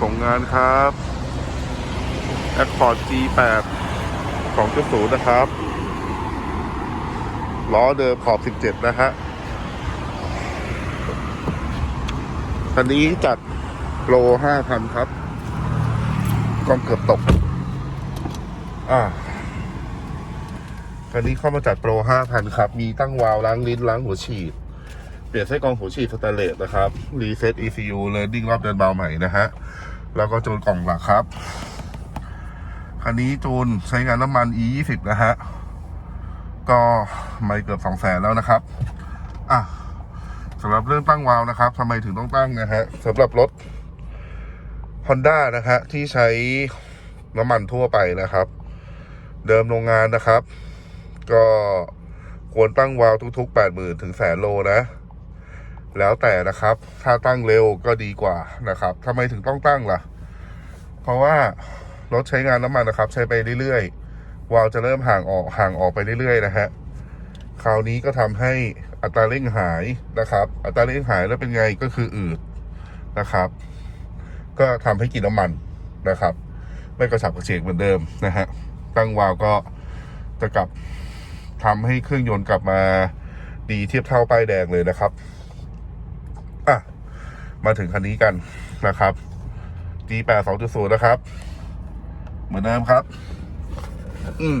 ส่งงานครับ Accord G8 2.0 นะครับ ล้อเดิมขอบ 17 นะฮะคันนี้จัดโล5,000 ครับกล้องเกือบตก อ่าคันนี้เข้ามาจัดโปร 5,000 ครับ มีตั้งวาล์วล้างลิ้นล้างหัวฉีด เปลี่ยนไส้กรองหัวฉีดสแตนเลสนะครับ รีเซ็ต ECU เลยดิ้งรอบเดินเบาใหม่นะฮะ แล้วก็จูนกล่องหลักครับ คันนี้จูนใช้งานน้ำมัน E20 นะฮะ ก็ไม่เกือบ2แสนแล้วนะครับ อะสำหรับเรื่องตั้งวาลนะครับทำไมถึงต้องตั้งนะฮะสำหรับรถ Honda นะฮะที่ใช้น้ำมันทั่วไปนะครับ เดิมโรงงานนะครับ ก็ควรตั้งวาลทุกๆ 80,000 ถึงแสนโลนะ แล้วแต่นะครับ ถ้าตั้งเร็วก็ดีกว่านะครับทำไมถึงต้องตั้งล่ะ เพราะว่ารถใช้งานน้ำมันนะครับ ใช้ไปเรื่อยๆ วาล์วจะเริ่มห่างออกห่างออกไปเรื่อยๆนะฮะ คราวนี้ก็ทำให้อัตราเร่งหายนะครับ อัตราเร่งหายแล้วเป็นไงก็คืออืดนะครับ ก็ทำให้กินน้ำมันนะครับ ไม่กระฉับกระเฉงเหมือนเดิมนะฮะ ตั้งวาล์วก็จะกลับทำให้เครื่องยนต์กลับมาดีเทียบเท่าป้ายแดงเลยนะครับ มาถึงคันนี้กันนะครับ G8 2.0 นะครับ เหมือนเดิมครับ อืม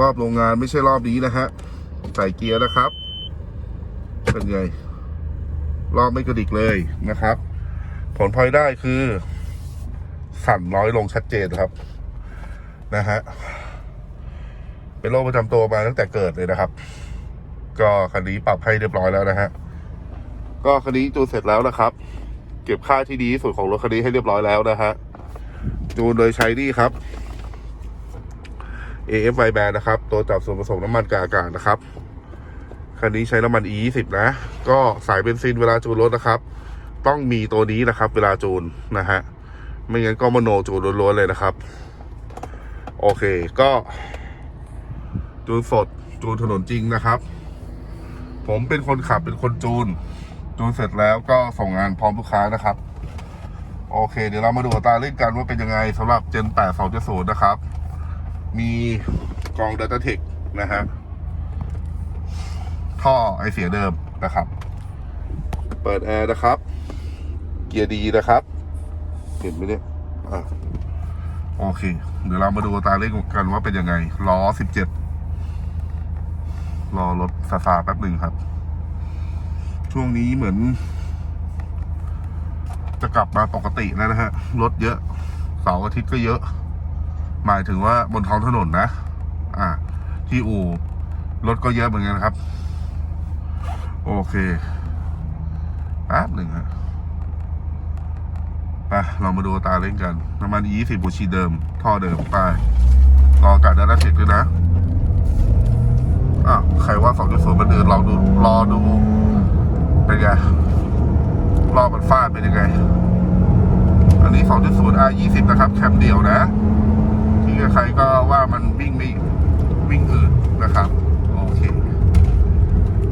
รอบโรงงานไม่ใช่รอบนี้นะฮะ ใส่เกียร์นะครับ เป็นไง รอบไม่กระดิกเลยนะครับ ผลพลอยได้คือ สั่นน้อยลงชัดเจนครับ นะฮะ เป็นโรคประจำตัวมาตั้งแต่เกิดเลยนะครับ ก็คันนี้ปรับให้เรียบร้อยแล้วนะฮะ ก็คันนี้จูนเสร็จแล้วนะครับ เก็บค่าที่ดีที่สุดของรถคันนี้ให้เรียบร้อยแล้วนะฮะจูนโดยใช้นี่ครับ AF i band นะครับ ตัวจับส่วนผสมน้ำมันกับอากาศนะครับ คันนี้ใช้น้ำมัน E20 นะ ก็สายเบนซินเวลาจูนรถนะครับ ต้องมีตัวนี้นะครับ เวลาจูนนะฮะ ไม่งั้นก็มโนจูนล้วนๆเลยนะครับ โอเคก็ จูนสดจูนถนนจริงนะครับ ผมเป็นคนขับเป็นคนจูน จูนเสร็จแล้วก็ส่งงานพร้อมลูกค้านะครับ โอเค เดี๋ยวเรามาดูตาเล่นกันว่าเป็นยังไงสำหรับ Gen 8 2.0นะครับ มีกอง Data Tech นะฮะท่อไอเสียเดิมนะครับ เปิดแอร์นะครับ เกียร์ดีนะครับ เห็นไหมเนี่ยโอเค เดี๋ยวเรามาดูตาเล่นกันว่าเป็นยังไงล้อ 17 รอรถซาซาแป๊บหนึ่งครับ ช่วงนี้เหมือน จะกลับมาปกติแล้วนะฮะ รถเยอะเสาร์อาทิตย์ก็เยอะ หมายถึงว่าบนท้องถนนนะ อ่า ที่อู่รถก็เยอะเหมือนกันครับ โอเคแป๊บหนึ่งฮะไปเรามาดูตาเล่นกันน้ำมัน E20 บูชีเดิม ท่อเดิมไปรออากาศด้านเสร็จด้วยนะอะใครว่า2.0มันเดินลองดูรอดู เป็นไงรอบมันฟาดเป็นยังไง อันนี้ 2.0 R20 นะครับ แคมเดียวนะ ที่ใครก็ว่ามันวิ่งไม่วิ่งอื่นนะครับ โอเค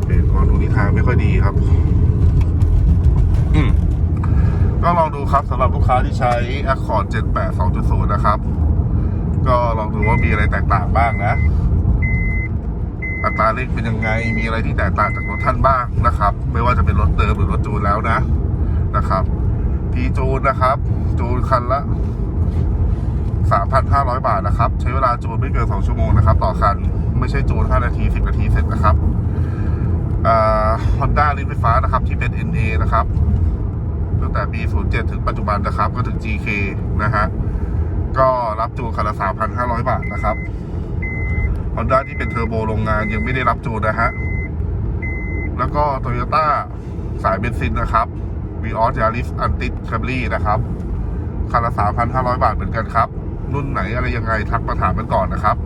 เบรกก่อนดูทิทางไม่ค่อยดีครับอืมก็ลองดูครับสำหรับลูกค้าที่ใช้ Accord Gen 8 2.0 นะครับ ก็ลองดูว่ามีอะไรแตกต่างบ้างนะ อัตราเร่งเป็นยังไง มีอะไรที่แตกต่างจากรถท่านบ้างนะครับ ไม่ว่าจะเป็นรถเติมหรือรถจูนแล้วนะนะครับพีจูนนะครับ จูนคันละ 3,500 บาทนะครับ ใช้เวลาจูนไม่เกิน 2 ชั่วโมงนะครับ ต่อคัน ไม่ใช่จูน 5 นาที 10 นาทีเสร็จนะครับฮอนด้าลิฟไฟฟ้านะครับ ที่เป็น NA นะครับตั้งแต่ปี 07 ถึงปัจจุบันนะครับ ก็ถึง GK นะฮะ ก็รับจูนคันละ 3,500 บาทนะครับ ฮอนด้าที่เป็นเทอร์โบโรงงานยังไม่ได้รับจูนนะฮะ แล้วก็โตโยต้าสายเบนซินนะครับ v ีออสยาริสอันติดแคมรี่นะครับคันละ 3,500 บาทเหมือนกันครับ รุ่นไหนอะไรยังไงทักมาถามกันก่อนนะครับ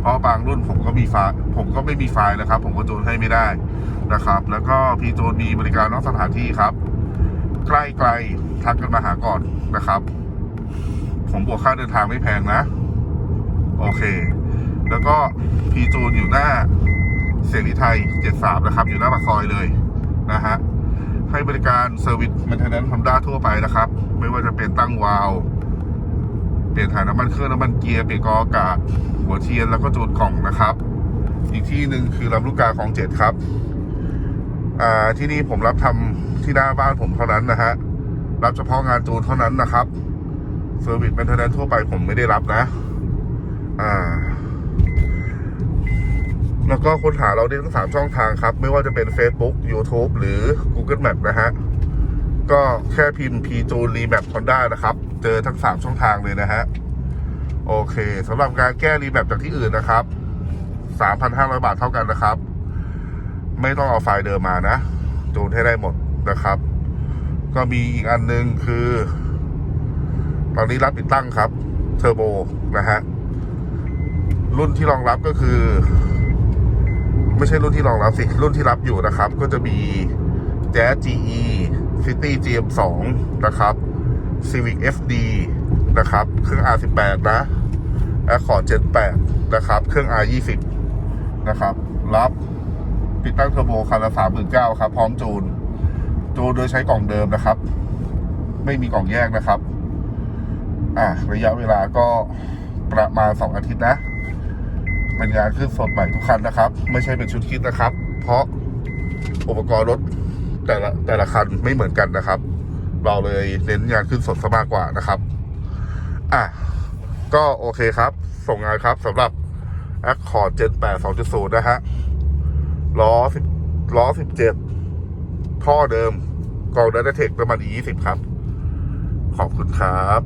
เพราะบางรุ่นผมก็มีไฟล์ผมก็ไม่มีไฟล์นะครับ ผมก็จูนให้ไม่ได้นะครับ แล้วก็พีโจนมีบริการนอกสถานที่ครับ ใกล้ไกลทักกันมาหาก่อนนะครับ ผมบวกค่าเดินทางไม่แพงนะ โอเค แล้วก็พีจูนอยู่หน้าเสรีไทย73นะครับ อยู่หน้าปากซอยเลยนะฮะให้บริการเซอร์วิสแมนเทนแนนซ์ฮอนด้าทั่วไปนะครับ ไม่ว่าจะเป็นตั้งวาล์วเปลี่ยนถ่ายน้ำมันเครื่องน้ำมันเกียร์เปลี่ยนกอากาศ หัวเทียนแล้วก็จูนกล่องนะครับ อีกที่หนึ่งคือลำลูกกาของเจ็ดครับที่นี่ผมรับทำที่หน้าบ้านผมเท่านั้นนะฮะรับเฉพาะงานจูนเท่านั้นนะครับเซอร์วิสแมนเทนแนนซ์ทั่วไปผมไม่ได้รับนะ อ่า แล้วก็ค้นหาเราได้ทั้งสามช่องทางครับ ไม่ว่าจะเป็น Facebook YouTube หรือ Google Map นะฮะ ก็แค่พิมพ์ p ีจูรีแมป Honda นะครับ เจอทั้งสามช่องทางเลยนะฮะ โอเคสำหรับการแก้รีแมปจากที่อื่นนะครับ 3,500 บาทเท่ากันนะครับ ไม่ต้องเอาไฟล์เดิมมานะ จูนให้ได้หมดนะครับ ก็มีอีกอันหนึงคือ ตอนนี้รับติดตั้งครับเทอร์โบนะฮะรุ่นที่รองรับก็คือ ไม่ใช่รุ่นที่รองรับสิ รุ่นที่รับอยู่นะครับ ก็จะมี Jazz GE City GM2 นะครับ Civic FD นะครับ เครื่อง R18 นะ Accord Gen 8นะครับ เครื่อง R20 นะครับ รับติดตั้งเทอร์โบคันละ39,000ครับ พร้อมจูน จูนโดยใช้กล่องเดิมนะครับ ไม่มีกล่องแยกนะครับ อะ ระยะเวลาก็ประมาณ 2 อาทิตย์นะ เป็นงานขึ้นสดใหม่ทุกคันนะครับ ไม่ใช่เป็นชุดคิดนะครับ เพราะอุปกรณ์รถแต่ละแต่ละคันไม่เหมือนกันนะครับ เราเลยเน้นงานขึ้นสดซะมากกว่านะครับ อะ ก็โอเคครับ ส่งงานครับสำหรับ Accord Gen 8 2.0 นะฮะล้อ10ล้อ 17 ท่อเดิม กองดัตเทคประมาณ20 ครับ ขอบคุณครับ